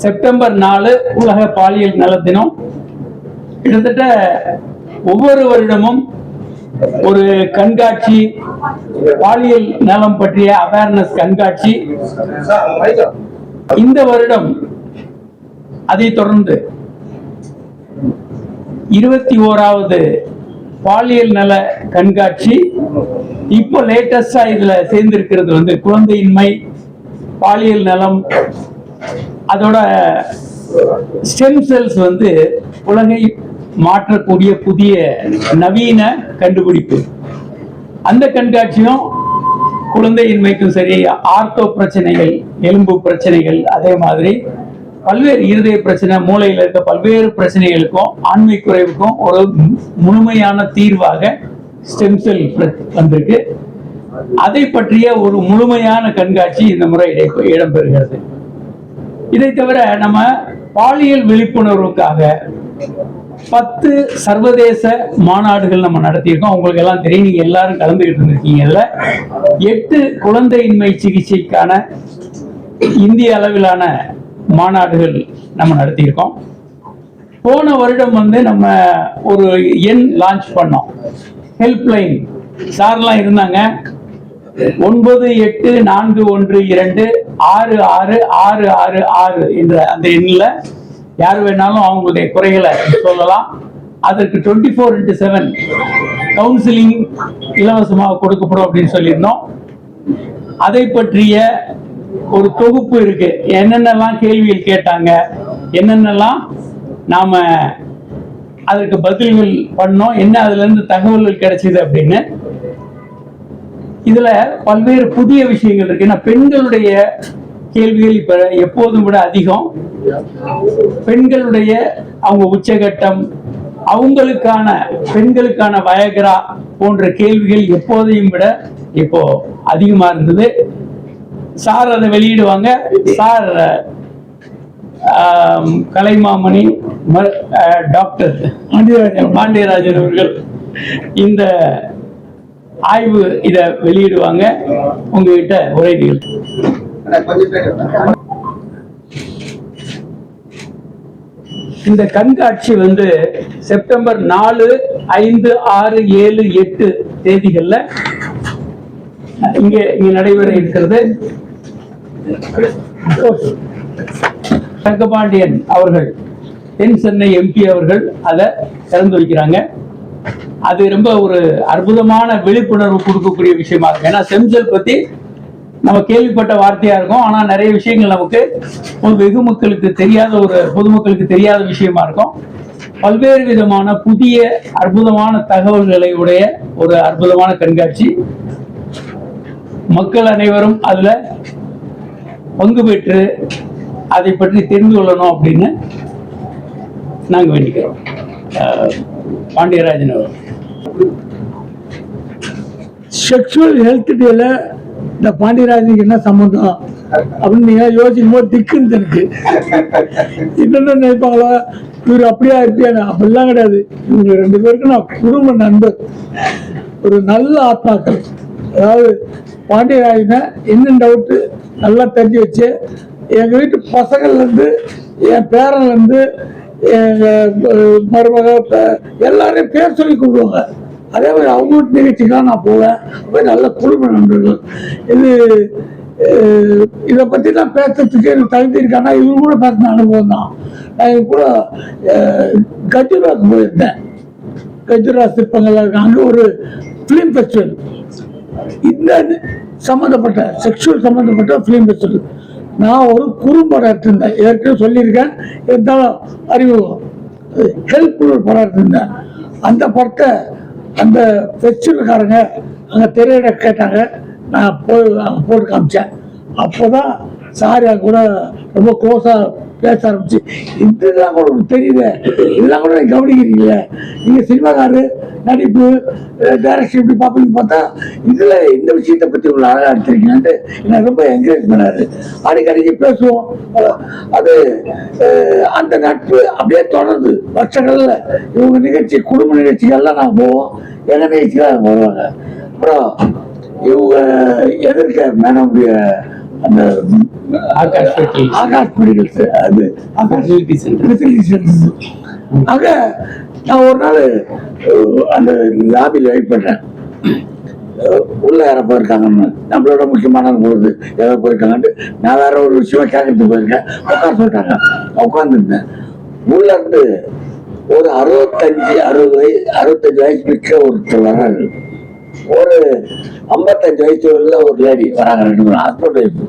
September நாலு உலக பாலியல் நல தினம். கிட்டத்தட்ட ஒவ்வொரு வருடமும் ஒரு கண்காட்சி பாலியல் நலம் பற்றிய அவேர்னஸ் கண்காட்சி. இந்த வருடம் அதை தொடர்ந்து இருபத்தி ஓராவது பாலியல் நல கண்காட்சி. இப்போ லேட்டஸ்டா இதுல சேர்ந்திருக்கிறது வந்து குழந்தையின்மை பாலியல் நலம் அதோட ஸ்டெம் செல்ஸ் வந்து உலகை மாற்றக்கூடிய புதிய நவீன கண்டுபிடிப்பு. அந்த கண்காட்சியும் குழந்தையின்மைக்கும் சரி ஆர்த்தோ பிரச்சனைகள் எலும்பு பிரச்சனைகள் அதே மாதிரி பல்வேறு இருதய பிரச்சனை மூளையில் இருக்க பல்வேறு பிரச்சனைகளுக்கும் ஆண்மை குறைவுக்கும் ஒரு முழுமையான தீர்வாக ஸ்டெம் செல் வந்திருக்கு. அதை பற்றிய ஒரு முழுமையான கண்காட்சி இந்த முறை இடை- இடம்பெறுகிறது. இதை தவிர நம்ம பாலியல் விழிப்புணர்வுக்காக பத்து சர்வதேச மாநாடுகள் நம்ம நடத்தியிருக்கோம். உங்களுக்கு எல்லாம் தெரியும். நீங்க எல்லாரும் கலந்துகிட்டு இருந்திருக்கீங்கல்ல. எட்டு குழந்தையின்மை சிகிச்சைக்கான இந்திய அளவிலான மாநாடுகள் நம்ம நடத்தியிருக்கோம். போன வருடம் வந்து நம்ம ஒரு எண் லான்ச் பண்ணோம். ஹெல்ப்லைன் சார்லாம் இருந்தாங்க. ஒன்பது எட்டு நான்கு ஒன்று இரண்டு ஆறு ஆறு ஆறு ஆறு ஆறு என்ற அந்த எண்ணில் யார் வேணாலும் அவங்களுடைய குறைகளை சொல்லலாம். அதற்கு twenty four into seven counselling இலவசமாக கொடுக்கப்படும் அப்படின்னு சொல்லியிருந்தோம். அதை பற்றிய ஒரு தொகுப்பு இருக்கு. என்னென்னலாம் கேள்விகள் கேட்டாங்க? என்னென்னலாம் நாம அதற்கு பதில்கள் பண்ணோம்? என்ன அதுல இருந்து தகவல்கள் கிடைச்சிது அப்படின்னு இதுல பல்வேறு புதிய விஷயங்கள் இருக்கு. ஏன்னா பெண்களுடைய கேள்விகள் இப்ப எப்போதும் விட அதிகம். பெண்களுடைய அவங்க உச்சகட்டம் அவங்களுக்கான பெண்களுக்கான வயகரா போன்ற கேள்விகள் எப்போதையும் விட இப்போ அதிகமா இருந்தது. சார் அதை வெளியிடுவாங்க. சார் கலைமாமணி டாக்டர் பாண்டியராஜன் அவர்கள். இந்த ஆய்வு இத வெளியிடுவாங்க. உங்ககிட்ட உரை இந்த கண்காட்சி வந்து செப்டம்பர் நாலு ஐந்து ஆறு ஏழு எட்டு தேதிகள்ல இங்க இங்க நடைபெற இருக்கிறது. தங்கபாண்டியன் அவர்கள் தென் சென்னை எம்பி அவர்கள் அதை திறந்து வைக்கிறாங்க. அது ரொம்ப ஒரு அற்புதமான விழிப்புணர்வு கொடுக்கக்கூடிய விஷயமா இருக்கும் ஏன்னா செம்செல் பத்தி நம்ம கேள்விப்பட்ட வார்த்தையா இருக்கும். ஆனா நிறைய விஷயங்கள் நமக்கு ஒரு வெகு மக்களுக்கு தெரியாத ஒரு பொதுமக்களுக்கு தெரியாத விஷயமா இருக்கும். பல்வேறு விதமான புதிய அற்புதமான தகவல்களை உடைய ஒரு அற்புதமான கண்காட்சி. மக்கள் அனைவரும் அதுல பங்கு பெற்று அதை பற்றி தெரிந்து கொள்ளணும் அப்படின்னு நாங்க வேண்டிக்கிறோம். பாண்டியராஜன் அவர். செக்ஷுவல் ஹெல்த் டேல இந்த பாண்டியராஜனுக்கு என்ன சம்மந்தம் அப்படின்னு நீங்க யோசிக்கும் போது திக்குன்னு இருக்கு என்னென்ன நினைப்பாங்களா? இவர் அப்படியா இருப்பியா அப்படிலாம் கிடையாது. இவங்க ரெண்டு பேருக்கும் நான் குடும்ப நண்பர். ஒரு நல்ல ஆத்மாக்கள். அதாவது பாண்டியராஜனை என்ன டவுட்டு நல்லா தெரிஞ்சு வச்சு எங்க வீட்டு பசங்கள்லேருந்து என் பேரன்ல இருந்து மருமக எல்லாரையும் பேர் சொல்லி கூப்பிடுவாங்க. அதே மாதிரி அவங்க வீட்டு நிகழ்ச்சிக்கெல்லாம் நான் போவேன். போய் நல்ல குடும்ப நண்பர்கள். இது இதை பற்றி தான் பேசுறதுக்கு எனக்கு தகுதி இருக்கானா இவங்க கூட பேசின அனுபவம் தான். நான் இவங்க கூட கஜுராக்கு போயிருந்தேன். கஜுரா சிற்பங்கள்லாம் இருக்கு. அங்கே ஒரு ஃபிலிம் ஃபெஸ்டிவல் இந்த சம்மந்தப்பட்ட செக்ஷுவல் சம்மந்தப்பட்ட ஃபிலிம் ஃபெஸ்டிவல் நான் ஒரு குறும்படம் எடுத்திருந்தேன் ஏற்கனவே சொல்லியிருக்கேன். இருந்தாலும் அறிமுகம் ஹெல்ப்ஃபுல் படம் எடுத்திருந்தேன் அந்த படத்தை அந்த ஃபெஸ்டிவல்காரங்க அங்கே திரையிட கேட்டாங்க. நான் போய் அங்கே போட்டு காமிச்சேன். அப்போ தான் சார் கூட ரொம்ப க்ளோஸாக பேச ஆரம்பிச்சு இதெல்லாம் கூட உங்களுக்கு தெரியுது இதெல்லாம் கூட நீங்கள் கவனிக்கிறீங்களே? நீங்கள் சினிமாக்காரு நடிப்பு டேரக்ஷன் இப்படி பார்ப்பீங்கன்னு பார்த்தா இதில் இந்த விஷயத்தை பற்றி உங்களை அழகாக எடுத்துருக்கீங்கன்ட்டு என்னை ரொம்ப என்கரேஜ் பண்ணாரு. அடிக்கடிக்கு பேசுவோம். அது அந்த நட்பு அப்படியே தொடர்ந்து வருஷங்களில் இவங்க நிகழ்ச்சி குடும்ப நிகழ்ச்சிகள்லாம் நாங்கள் போவோம். எங்கள் நிகழ்ச்சிகள் அவங்க வருவாங்க. அப்புறம் இவங்க எதிர்க்க மேனமுடைய அந்த ஆகாஷ். ஆகாஷ் மெடிக்கல்ஸ் அது Aakash Facility center. Facility centres ஆக நான் ஒரு நாள் அந்த லாபியில் வெயிட் பண்ணேன் உள்ள யாரோ போயிருக்காங்கன்னு. நம்மளோட முக்கியமான பொழுது யாரோ போயிருக்காங்கன்ட்டு நான் வேற ஒரு விஷயமா கேட்கறதுக்கு போயிருக்கேன். உட்கார சொல்லிட்டாங்க. உட்காந்துருந்தேன் உள்ள இருந்து ஒரு அறுபத்தஞ்சு அறுபது வயசு அறுபத்தஞ்சு வயசு மிக்க ஒருத்தர் வர்றாரு. ஒரு ஐம்பத்தஞ்சு வயசு உள்ள ஒரு லேடி வராங்க ரெண்டு மூணு ஹஸ்பண்ட் ஒய்ஃப்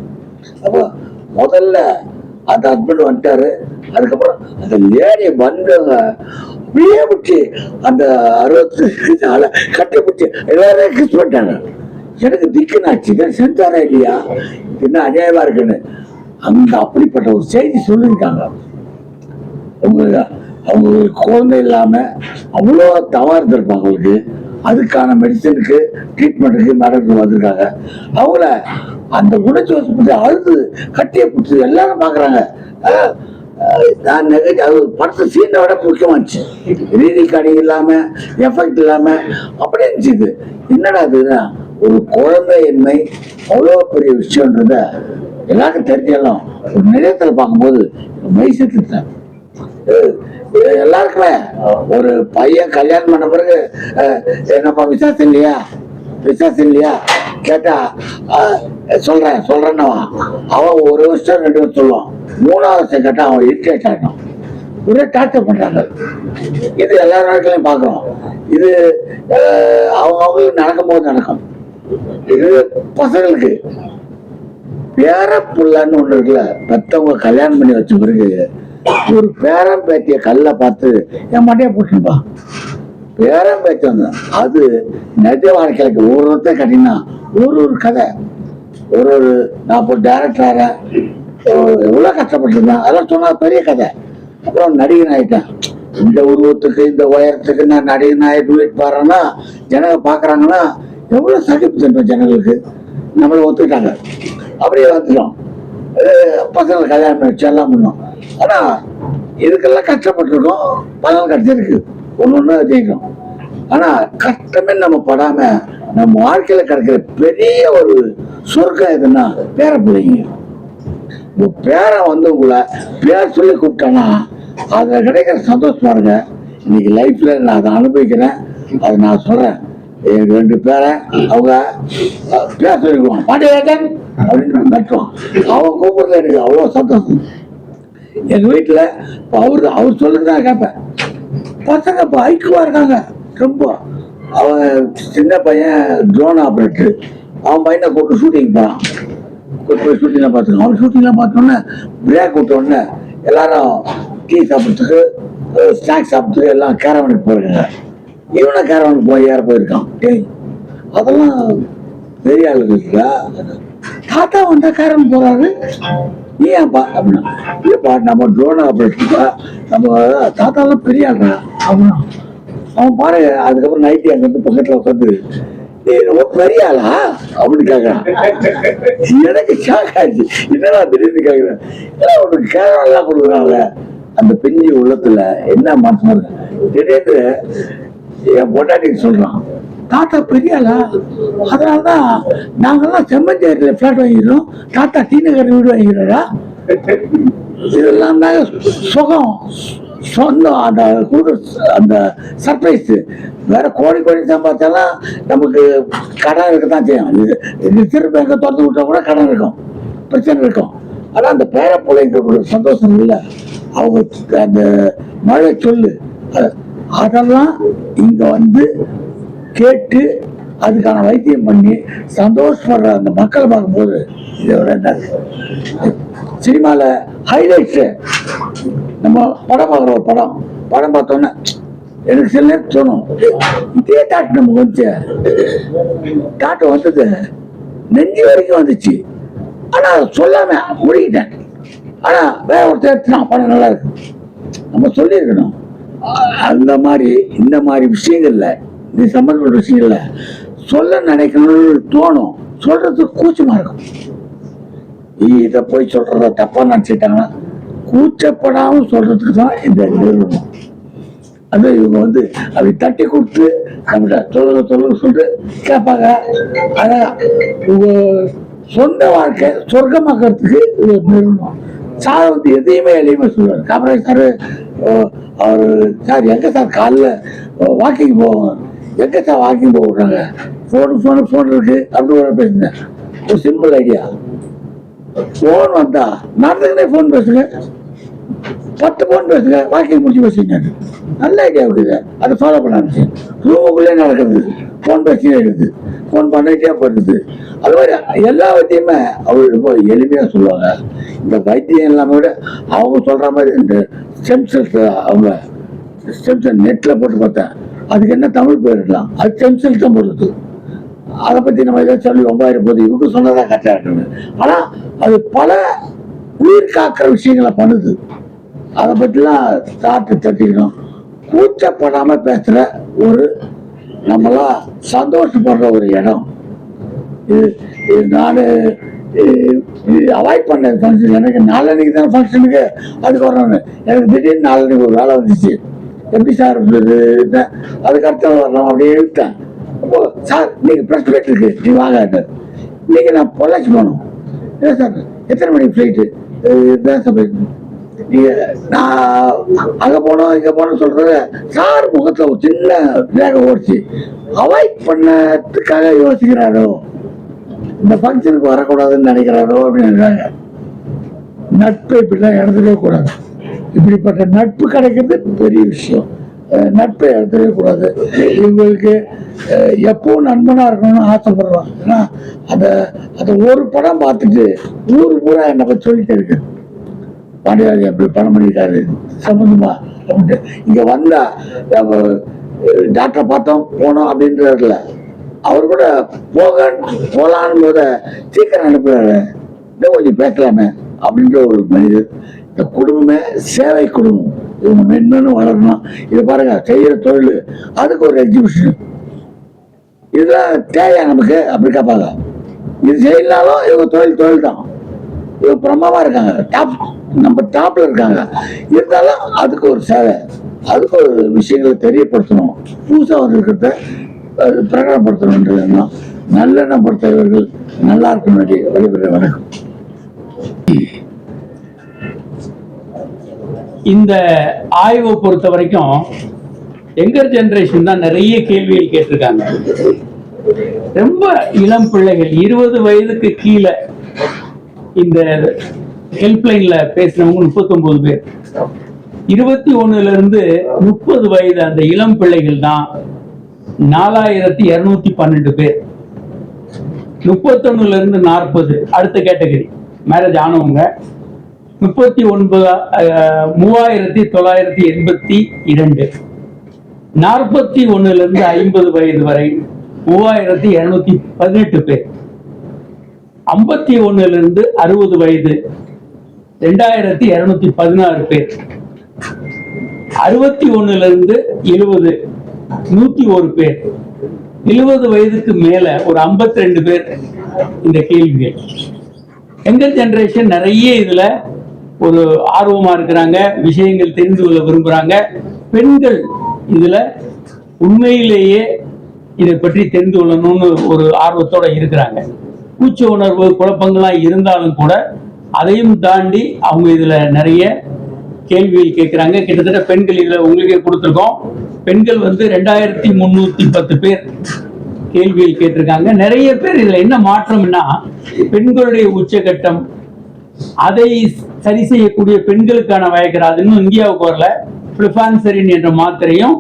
அப்போ முதல்ல அந்த ஹஸ்பண்ட் வந்துட்டாரு. அதுக்கப்புறம் அந்த லேடி வந்தவங்க அப்படியே பிடிச்சி அந்த அறுபத்தி ஆளை கட்டி பிடிச்சி எல்லாரும் கிஸ் பண்ணிட்டாங்க. எனக்கு திக்குனாச்சு செஞ்சாரா இல்லையா? என்ன அநியாயமா இருக்குன்னு. அந்த அப்படிப்பட்ட ஒரு செய்தி சொல்லியிருக்காங்க. அவங்க அவங்களுக்கு குழந்தை இல்லாம அவ்வளோ தவா இருந்திருப்பாங்க அவங்களுக்கு. அதுக்கான மெடிசனுக்கு ட்ரீட்மெண்ட்டுக்கு மேடம் வந்திருக்காங்க. அவங்கள அந்த உணர்ச்சி வசப்பட்டு அழுது கட்டியை பிடிச்சி எல்லாரும் பார்க்குறாங்க. நான் நெகட்டி அது படத்தை சீனை விட முக்கியமாச்சு ரீதி கடை இல்லாமல் எஃபெக்ட் இல்லாமல் அப்படியே இருந்துச்சு இது. என்னடா அதுன்னா ஒரு குழந்தையின்மை அவ்வளோ பெரிய விஷயன்றத எல்லாருக்கும் தெரிஞ்சாலும் ஒரு நிலையத்தில் பார்க்கும்போது மைசத்துட்டேன் எல்லாருக்குமே. ஒரு பையன் கல்யாணம் பண்ண பிறகு அஹ், என்னப்பா விசாசம் இல்லையா? விசாசம் இல்லையா? கேட்டா அஹ், சொல்றேன் சொல்றேன்னு அவன். ஒரு வருஷம் ரெண்டு வருஷம் சொல்லுவான். மூணாவது வருஷம் கேட்டா அவன் இரிட்டேட் ஆகிடும் ஒரே டார்ச்சர் பண்றாங்க. இது எல்லா நாட்களையும் பார்க்குறோம். இது அஹ், அவங்க அவங்களுக்கு நடக்கும்போது நடக்கும். இது பசங்களுக்கு. பேர புள்ளன்னு ஒண்ணு இருக்குல்ல. பெத்தவங்க கல்யாணம் பண்ணி வச்ச பிறகு ஒரு பேரன் பேத்திய கல்ல பார்த்து என் மண்டைய போட்டுப்பா பேரன் பேத்தி வந்து அது நிஜ வாழ்க்கைக்கு ஒரு ஒருத்தர் கட்டினா ஒரு ஒரு கதை. ஒரு ஒரு நான் இப்போ டேரக்டராக எவ்வளோ கஷ்டப்பட்டிருந்தேன். அதெல்லாம் சொன்னால் பெரிய கதை. அப்புறம் நடிகன் ஆகிட்டேன் இந்த உருவத்துக்கு இந்த உயரத்துக்கு நான் நடிகன் ஆகி வீட்டு பாடுறேன்னா ஜனங்க பார்க்குறாங்கன்னா எவ்வளோ சகிப்பு தன்மை ஜனங்களுக்கு. நம்மளை ஒத்துக்கிட்டாங்க. அப்படியே வந்துட்டோம். பசங்களை கல்யாணம் பண்ணி வச்சு எல்லாம் பண்ணோம். ஆனா இதுக்கெல்லாம் கஷ்டப்பட்டிருக்கோம். பலன் கிடைச்சிருக்கு. ஒன்று ஒன்று ஜெயிக்கும் ஆனா கஷ்டமே நம்ம படாம நம்ம வாழ்க்கையில கிடைக்கிற பெரிய ஒரு சொர்க்கம் எதுன்னா பேர பிள்ளைங்க. உங்க பேரன் வந்து உங்களை பேர் சொல்லி கூப்பிட்டானா அதுல கிடைக்கிற சந்தோஷம் பாருங்க. இன்னைக்கு லைஃப்ல நான் அதை அனுபவிக்கிறேன். அதை நான் சொல்றேன். என் ரெண்டு பேரை அவங்க பேச பேர் சொல்லிக்குவான் பாண்டியராஜன் அப்படின்னு மெட்டுவான் அவன் கூப்பிடுறது எனக்கு அவ்வளோ சந்தோஷம். எங்கள் வீட்டில் அவர் அவர் அவர் சொல்லுறதா கேட்பேன் பசங்க இப்போ ஐக்குவாக இருக்காங்க. ரொம்ப. அவன் சின்ன பையன் ட்ரோன் ஆப்ரேட்டர் அவன் பையனை கூப்பிட்டு ஷூட்டிங் போகிறான் கூப்பிட்டு போய் ஷூட்டிங்லாம் பார்த்துருக்கான் அவன் ஷூட்டிங்லாம் பார்த்தோன்னே பிரேக் விட்டோடனே எல்லாரும் டீ சாப்பிட்றதுக்கு ஸ்நாக்ஸ் சாப்பிட்றதுக்கு எல்லாம் கேரவனுக்கு போயிருக்காங்க. இவனை கேரவனுக்கு போய் ஏற போயிருக்கான். டேய் அதெல்லாம் பெரிய ஆளுக்கு தாத்தா வந்தால் கேரவன் போகிறாரு ஏன்பா அப்படின்னா இல்லப்பா நம்ம ட்ரோன் ஆப்ரேட்டர்ப்பா நம்ம தாத்தாலாம் பெரிய ஆள்றா அப்படின்னா அவன் பாரு அதுக்கப்புறம் நைட்டி அங்க வந்து பக்கத்துல உட்காந்து நீ ரொம்ப பெரிய ஆளா? அப்படின்னு கேட்கறான் எனக்கு ஷாக் ஆச்சு என்னடா திடீர்னு கேட்கிறேன் ஏன்னா உனக்கு கேரளா கொடுக்குறாங்க அந்த பிஞ்சு உள்ளத்துல என்ன மாற்றம் திடீர்னு என் பொட்டாட்டிக்கு சொல்றான். தாத்தா பெரிய ஆளா அதனாலதான் நாங்கெல்லாம் செம்மஞ்சேரியில் ஃப்ளாட் வாங்கிடுறோம் தாத்தா டி வீடு வாங்கிடுறா இதெல்லாம் தாங்க சுகம். சொந்தம். அந்த கூடு அந்த சர்ப்ரைஸ் வேற கோடி கோடி சம்பாதிச்சாலும் நமக்கு கடன் இருக்க தான் செய்யும். இது இது திரும்ப எங்க திறந்து விட்டா கூட கடன் இருக்கும். பிரச்சனை இருக்கும். ஆனால் அந்த பேர பிள்ளைங்க ஒரு சந்தோஷம் இல்லை. அவங்க அந்த மழை சொல்லு. அதெல்லாம் இங்கே வந்து கேட்டு அதுக்கான வைத்தியம் பண்ணி சந்தோஷப்படுற அந்த மக்களை பார்க்கும்போது இதோட என்ன? இருக்கு? ஹைலைட்ஸு நம்ம படம் பார்க்குற ஒரு படம். படம் பார்த்தோன்னே எனக்கு சில நேரம் தோணும் இதே தாட்டு நமக்கு வந்துச்சு. தாட்டு வந்தது நெஞ்சு வரைக்கும் வந்துச்சு. ஆனால் அதை சொல்லாம முடிக்கிட்டேன் ஆனால் வேற ஒருத்தர் எடுத்துனா படம் நல்லா இருக்கு. நம்ம சொல்லியிருக்கணும். அந்த மாதிரி இந்த மாதிரி விஷயங்கள்ல இது சம்பந்தப்பட்ட விஷயங்கள்ல சொல்ல நினைக்கணும்னு தோணும். சொல்றதுக்கு கூச்சமா இருக்கும். இதை போய் சொல்றத தப்பா நினைச்சிட்டாங்கன்னா கூச்சப்படாம சொல்றதுக்கு தான் இந்த நிறுவனம் அது இவங்க வந்து அப்படி தட்டி கொடுத்து நம்மகிட்ட சொல்லுங்க சொல்லுங்க சொல்லிட்டு கேட்பாங்க. ஆனா இவங்க சொந்த வாழ்க்கை சொர்க்கமாக்கிறதுக்கு இது நிறுவனம். சார் வந்து எதையுமே எதையுமே சொல்லுவார். காமராஜ் சார் அவர் சார் எங்கே சார் காலைல வாக்கிங் போவோம் எங்கே சார் வாக்கிங் போக விட்றாங்க? ஃபோனு ஃபோனு ஃபோன் இருக்கு. அப்படி ஒரு பேசுங்க ஒரு சிம்பிள் ஐடியா ஃபோன் வந்தா நடந்துக்கிட்டே ஃபோன் பேசுங்க. பத்து ஃபோன் பேசுங்க. வாக்கிங் முடிச்சு பேசுங்க. நல்ல ஐடியா இருக்குது. அதை ஃபாலோ பண்ண ஆரம்பிச்சு. ரூமுக்குள்ளே நடக்குது ஃபோன் பேசிட்டே இருக்குது. ஃபோன் பண்ணிட்டே போடுறது அது மாதிரி எல்லா வைத்தியமே அவர் ரொம்ப எளிமையாக சொல்லுவாங்க. இந்த வைத்தியம் எல்லாமே விட அவங்க சொல்கிற மாதிரி இந்த ஸ்டெம்சல்ஸ் அவங்க ஸ்டெம்சல் நெட்டில் போட்டு பார்த்தேன். அதுக்கு என்ன தமிழ் பேர் அது ஸ்டெம் செல் தான் அதை பற்றி நம்ம ஏதாவது சொல்லி ரொம்ப போது இவங்க சொன்னதான் கரெக்டாக இருக்கணும். ஆனால் அது பல உயிர் காக்கிற விஷயங்களை பண்ணுது. அதை பற்றிலாம் தாட்டு தட்டிக்கணும் கூச்சப்படாமல் பேசுகிற ஒரு நம்மளாம் சந்தோஷப்படுற ஒரு இடம். இது இது நான் அவாய்ட் பண்ண ஃபங்க்ஷன் எனக்கு நாலனைக்கு தான் ஃபங்க்ஷனுக்கு அதுக்கு வரணும்னு. எனக்கு திடீர்னு நாளன்னைக்கு ஒரு வேலை வந்துச்சு. எப்படி சார் இருந்தது அதுக்கு அடுத்த வரணும் அப்படியே இழுத்தேன் அப்போ சார் இன்னைக்கு ப்ரெஸ் மீட் இருக்கு. நீ வாங்க இன்னைக்கு நான் பொள்ளாச்சி போகணும். இல்லை சார் எத்தனை மணிக்கு ஃப்ளைட்டு இதுதான் சார். நீங்க நான் அங்க போனோம் இங்கே போனோம் சொல்றது சார் முகத்தில் ஒரு சின்ன வேகம் ஓடிச்சு. அவாய்ட் பண்ணதுக்காக யோசிக்கிறாரோ? இந்த ஃபங்க்ஷனுக்கு வரக்கூடாதுன்னு நினைக்கிறாரோ அப்படின்னு நினைக்கிறாங்க. நட்பை இப்படிலாம் இடத்துக்கவே கூடாது. இப்படிப்பட்ட நட்பு கிடைக்கிறது பெரிய விஷயம். நட்பை இழந்துடவே கூடாது. இவங்களுக்கு எப்பவும் நண்பனா இருக்கணும்னு ஆசைப்படுறான் ஏன்னா அந்த அந்த ஒரு படம் பார்த்துட்டு ஊர் பூரா என்னை பற்றி சொல்லிட்டே இருக்கு. பாண்டியராஜன் அப்படி பணம் பண்ணிட்டாரு. சம்மந்தமா அப்படின்ட்டு. இங்க வந்தா டாக்டரை பார்த்தோம் போனோம் அப்படின்றதுல அவர் கூட போக போலான்னு போத சீக்கிரம் அனுப்புறாரு. இன்னும் கொஞ்சம் பேசலாமே அப்படின்ற ஒரு மனிதர். இந்த குடும்பமே சேவை குடும்பம் இவங்க மென்மேலும் வளரணும். இது பாருங்க செய்யற தொழில். அதுக்கு ஒரு எக்ஸிபிஷன் இதெல்லாம் தேவையா நமக்கு அப்படி கேட்பாங்க. இது செய்யலனாலும் இவங்க தொழில் தொழில் தான் இவங்க பிரமாவா இருக்காங்க. டாப் நம்ம டாப்ல இருக்காங்க. இருந்தாலும் அதுக்கு ஒரு சேவை. அதுக்கு ஒரு விஷயங்களை தெரியப்படுத்தணும். புதுசாக வந்திருக்கிறத அஹ், பிரகடனப்படுத்தணுன்றது எண்ணம். நல்லெண்ணம் பொறுத்தவர்கள் நல்லா இருக்கணும். வேண்டிய வழிபெற வணக்கம். இந்த ஆய்வை பொறுத்த வரைக்கும் எங்கர் ஜெனரேஷன் தான் நிறைய கேள்விகள் கேட்டிருக்காங்க. ரொம்ப இளம் பிள்ளைகள் இருபது வயதுக்கு கீழே இந்த ஹெல்ப்லைன்ல பேசினவங்க முப்பத்தொன்பது பேர். இருபத்தி ஒண்ணுல இருந்து முப்பது வயது அந்த இளம் பிள்ளைகள் தான் நாலாயிரத்தி இருநூத்தி பன்னெண்டு பேர். முப்பத்தொன்னுல இருந்து நாற்பது அடுத்த கேட்டகரி. மேரேஜ் ஆனவங்க முப்பத்தி ஒன்பது மூவாயிரத்தி தொள்ளாயிரத்தி எண்பத்தி இரண்டு. நாற்பத்தி ஒண்ணுல இருந்து ஐம்பது வயது வரை மூவாயிரத்தி இருநூத்தி பதினெட்டு பேர். ஐம்பத்தி ஒண்ணுல இருந்து அறுபது வயது ரெண்டாயிரத்தி இருநூத்தி பதினாறு பேர். அறுபத்தி ஒண்ணுல இருந்து எழுபது நூத்தி ஒரு பேர். எழுபது வயதுக்கு மேல ஒரு 52 ரெண்டு பேர் இந்த கேள்விகள். எங்கள் ஜெனரேஷன் நிறைய இதுல ஒரு ஆர்வமா இருக்கிறாங்க விஷயங்கள் தெரிந்து கொள்ள விரும்புறாங்க. பெண்கள் இதுல உண்மையிலேயே இதை பற்றி தெரிந்து கொள்ளணும்னு ஒரு ஆர்வத்தோட இருக்கிறாங்க. கூச்ச உணர்வு குழப்பங்கள்லாம் இருந்தாலும் கூட அதையும் தாண்டி அவங்க இதுல நிறைய கேள்விகள் கேட்கிறாங்க. கிட்டத்தட்ட பெண்கள் இதுல உங்களுக்கே கொடுத்துருக்கோம். பெண்கள் வந்து ரெண்டாயிரத்தி முன்னூத்தி பத்து பேர் கேள்விகள் கேட்டிருக்காங்க. நிறைய பேர் இதுல என்ன மாற்றம்னா பெண்களுடைய உச்சகட்டம் அதை சரி செய்யக்கூடிய பெண்களுக்கான வயக்கர்? அது இன்னும் இந்தியாவுக்கு வரல. பிளிஃபான்சரின் என்ற மாத்திரையும்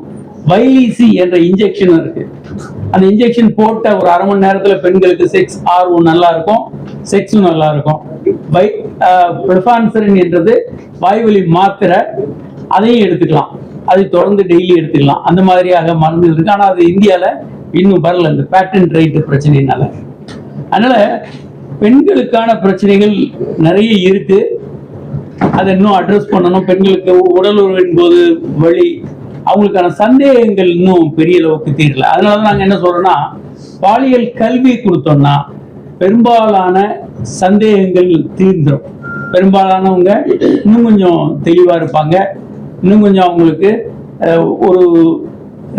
வைலிசி என்ற இன்ஜெக்ஷன் இருக்கு. அந்த இன்ஜெக்ஷன் போட்ட ஒரு அரை மணி நேரத்துல பெண்களுக்கு செக்ஸ் ஆர்வம் நல்லா இருக்கும். செக்ஸும் நல்லா இருக்கும். வை பிளிஃபான்சரின் என்றது வாய்வழி மாத்திரை. அதையும் எடுத்துக்கலாம். அதை தொடர்ந்து டெய்லி எடுத்துக்கலாம். அந்த மாதிரியாக மருந்து இருக்கு. ஆனா அது இந்தியால இன்னும் வரல. இந்த பேட்டன் ரைட்டு பிரச்சனைனால அதனால பெண்களுக்கான பிரச்சனைகள் நிறைய இருக்கு. அதை இன்னும் அட்ரஸ் பண்ணணும். பெண்களுக்கு உடல் உறவின் போது வழி அவங்களுக்கான சந்தேகங்கள் இன்னும் பெரிய அளவுக்கு தீரல. அதனால தான் நாங்க என்ன சொல்றோம்னா பாலியல் கல்வி கொடுத்தோம்னா பெரும்பாலான சந்தேகங்கள் தீர்ந்துடும் பெரும்பாலானவங்க இன்னும் கொஞ்சம் தெளிவா இருப்பாங்க. இன்னும் கொஞ்சம் அவங்களுக்கு ஒரு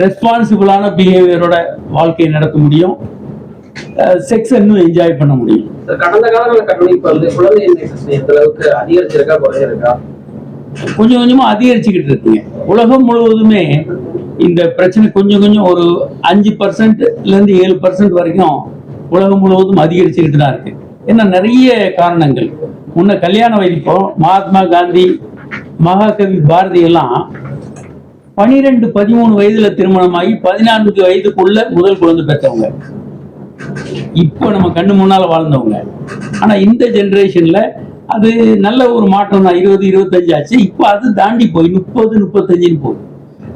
ரெஸ்பான்சிபிளான பிஹேவியரோட வாழ்க்கையை நடத்த முடியும். செக்ஸ் இன்னும் என்ஜாய் பண்ண முடியும். கடந்த காலங்களில் கட்டணம் இப்ப வந்து குழந்தை பிரச்சனை எந்த அளவுக்கு அதிகரிச்சிருக்கா குறைஞ்சிருக்கா? கொஞ்சம் கொஞ்சமா அதிகரிச்சுக்கிட்டு இருக்குங்க உலகம் முழுவதுமே இந்த பிரச்சனை கொஞ்சம் கொஞ்சம் ஒரு அஞ்சு பர்சன்ட்ல இருந்து ஏழு பர்சன்ட் வரைக்கும் உலகம் முழுவதும் அதிகரிச்சுக்கிட்டு தான் இருக்கு. ஏன்னா நிறைய காரணங்கள். முன்ன கல்யாண வயதிப்போம் மகாத்மா காந்தி மகாகவி பாரதி எல்லாம் பனிரெண்டு பதிமூணு வயதுல திருமணமாகி பதினான்கு வயதுக்குள்ள முதல் குழந்தை பெற்றவங்க. இப்போ நம்ம கண்ணு முன்னால வாழ்ந்தவங்க. ஆனா இந்த ஜெனரேஷன்ல அது நல்ல ஒரு மாற்றம் தான் இருபது இருபத்தஞ்சு ஆச்சு. இப்போ அது தாண்டி போய் முப்பது முப்பத்தஞ்சுன்னு போகுது.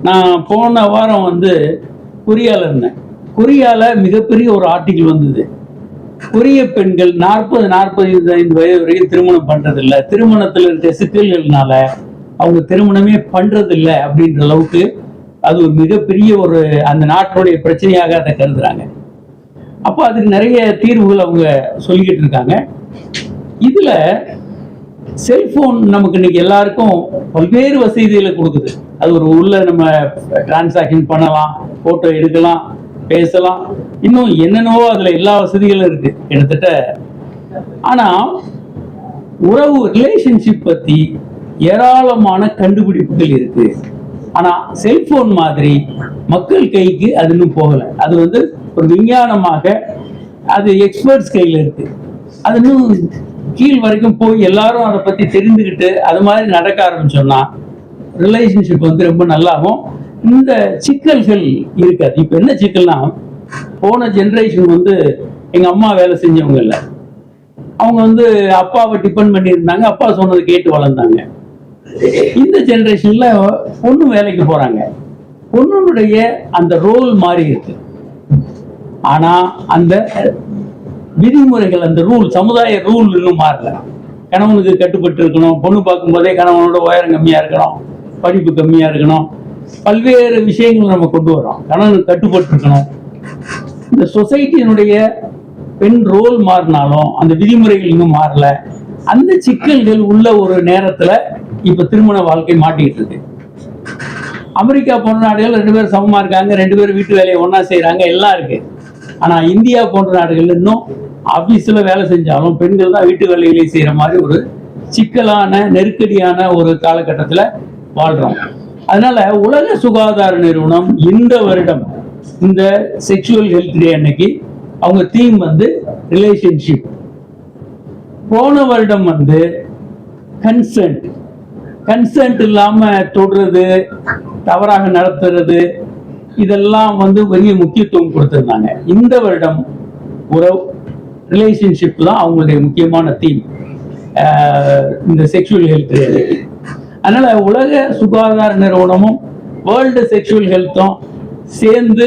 நான் போன வாரம் வந்து கொரியாவில் இருந்தேன். கொரியால மிகப்பெரிய ஒரு ஆர்டிகிள் வந்தது. கொரிய பெண்கள் நாற்பது நாற்பது ஐந்து வயது வரைக்கும் திருமணம் பண்றதில்ல. திருமணத்துல இருக்க சிக்கல்கள்னால அவங்க திருமணமே பண்றதில்ல அப்படின்ற அளவுக்கு அது ஒரு மிகப்பெரிய ஒரு அந்த நாட்டுடைய பிரச்சனையாக அதை கருதுறாங்க. அப்போ அதுக்கு நிறைய தீர்வுகள் அவங்க சொல்லிக்கிட்டு இருக்காங்க. இதுல செல்ஃபோன் நமக்கு இன்னைக்கு எல்லாருக்கும் பல்வேறு வசதிகளை கொடுக்குது. அது ஒரு உள்ள நம்ம டிரான்சாக்ஷன் பண்ணலாம் ஃபோட்டோ எடுக்கலாம் பேசலாம். இன்னும் என்னென்னவோ அதுல எல்லா வசதிகளும் இருக்கு கிட்டத்தட்ட. ஆனா உறவு ரிலேஷன்ஷிப் பத்தி ஏராளமான கண்டுபிடிப்புகள் இருக்கு. ஆனா செல்போன் மாதிரி மக்கள் கைக்கு அது இன்னும் போகலை. அது வந்து ஒரு விஞ்ஞானமாக அது எக்ஸ்பர்ட்ஸ் கையில் இருக்கு. அது இன்னும் கீழ் வரைக்கும் போய் எல்லாரும் அதை பத்தி தெரிந்துக்கிட்டு அது மாதிரி நடக்க ஆரம்பிச்சோம்னா ரிலேஷன்ஷிப் வந்து ரொம்ப நல்லாகும் இந்த சிக்கல்கள் இருக்காது. இப்போ என்ன சிக்கல்னா போன ஜென்ரேஷன் வந்து எங்கள் அம்மா வேலை செஞ்சவங்க இல்லை. அவங்க வந்து அப்பாவை டிபெண்ட் பண்ணியிருந்தாங்க அப்பா சொன்னதை கேட்டு வளர்ந்தாங்க. இந்த ஜெனரேஷன்ல பொண்ணு வேலைக்கு போறாங்க. பொண்ணுடைய அந்த ரோல் மாறி இருக்கு. ஆனா அந்த விதிமுறைகள் அந்த ரூல் சமுதாய ரூல் இன்னும் மாறல. கணவனுக்கு கட்டுப்பட்டு இருக்கணும். பொண்ணு பார்க்கும்போதே கணவனோட உயரம் கம்மியா இருக்கணும். படிப்பு கம்மியா இருக்கணும். பல்வேறு விஷயங்கள் நம்ம கொண்டு வரோம் கணவனுக்கு கட்டுப்பட்டு இருக்கணும். இந்த சொசைட்டியினுடைய பெண் ரோல் மாறினாலும் அந்த விதிமுறைகள் இன்னும் மாறல. அந்த சிக்கல்கள் உள்ள ஒரு நேரத்துல இப்ப திருமண வாழ்க்கை மாட்டிட்டு இருக்கு. அமெரிக்கா போன்ற நாடுகள் ரெண்டு பேரும் சமமா இருக்காங்க ரெண்டு பேரும் வீட்டு வேலையை ஒன்னா செய்யறாங்க எல்லாம் இருக்கு. ஆனா இந்தியா போன்ற நாடுகள் இன்னும் ஆபீஸ்ல வேலை செஞ்சாலும் பெண்கள் தான் வீட்டு வேலைகளை செய்யற மாதிரி ஒரு சிக்கலான நெருக்கடியான ஒரு காலகட்டத்துல வாழ்றோம். அதனால உலக சுகாதார நிறுவனம் இந்த வருடம் இந்த செக்ஷுவல் ஹெல்த் டே அன்னைக்கு அவங்க தீம் வந்து ரிலேஷன்ஷிப் போன வருடம் வந்து கன்சென்ட் கன்சென்ட் இல்லாம தொடுறது தவறாக நடத்துறது இதெல்லாம் வந்து பெரிய முக்கியத்துவம் கொடுத்துருந்தாங்க. இந்த வருடம் உறவு ரிலேஷன்ஷிப் தான் அவங்களுடைய முக்கியமான தீம் இந்த செக்ஷுவல் ஹெல்த் அதனால உலக சுகாதார நிறுவனமும் வேர்ல்டு செக்ஷுவல் ஹெல்த்தும் சேர்ந்து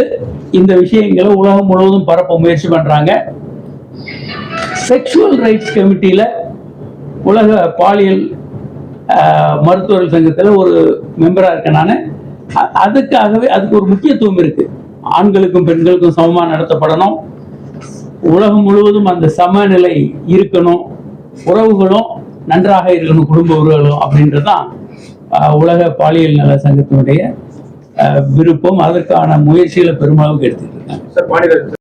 இந்த விஷயங்களை உலகம் முழுவதும் பரப்ப முயற்சி பண்றாங்க. செக்ஷுவல் ரைட்ஸ் கமிட்டியில உலக பாலியல் மருத்துவர் மருத்துவர்கள் சங்கத்தில் ஒரு மெம்பராக இருக்கேன் நான். அதுக்காகவே அதுக்கு ஒரு முக்கியத்துவம் இருக்கு. ஆண்களுக்கும் பெண்களுக்கும் சமமாக நடத்தப்படணும். உலகம் முழுவதும் அந்த சமநிலை இருக்கணும். உறவுகளும் நன்றாக இருக்கணும் குடும்ப உறவுகளும் அப்படின்றதுதான் ஆஹ், உலக பாலியல் நல சங்கத்தினுடைய விருப்பம். அதற்கான முயற்சிகளை பெருமளவுக்கு எடுத்துட்டு இருக்காங்க. சார்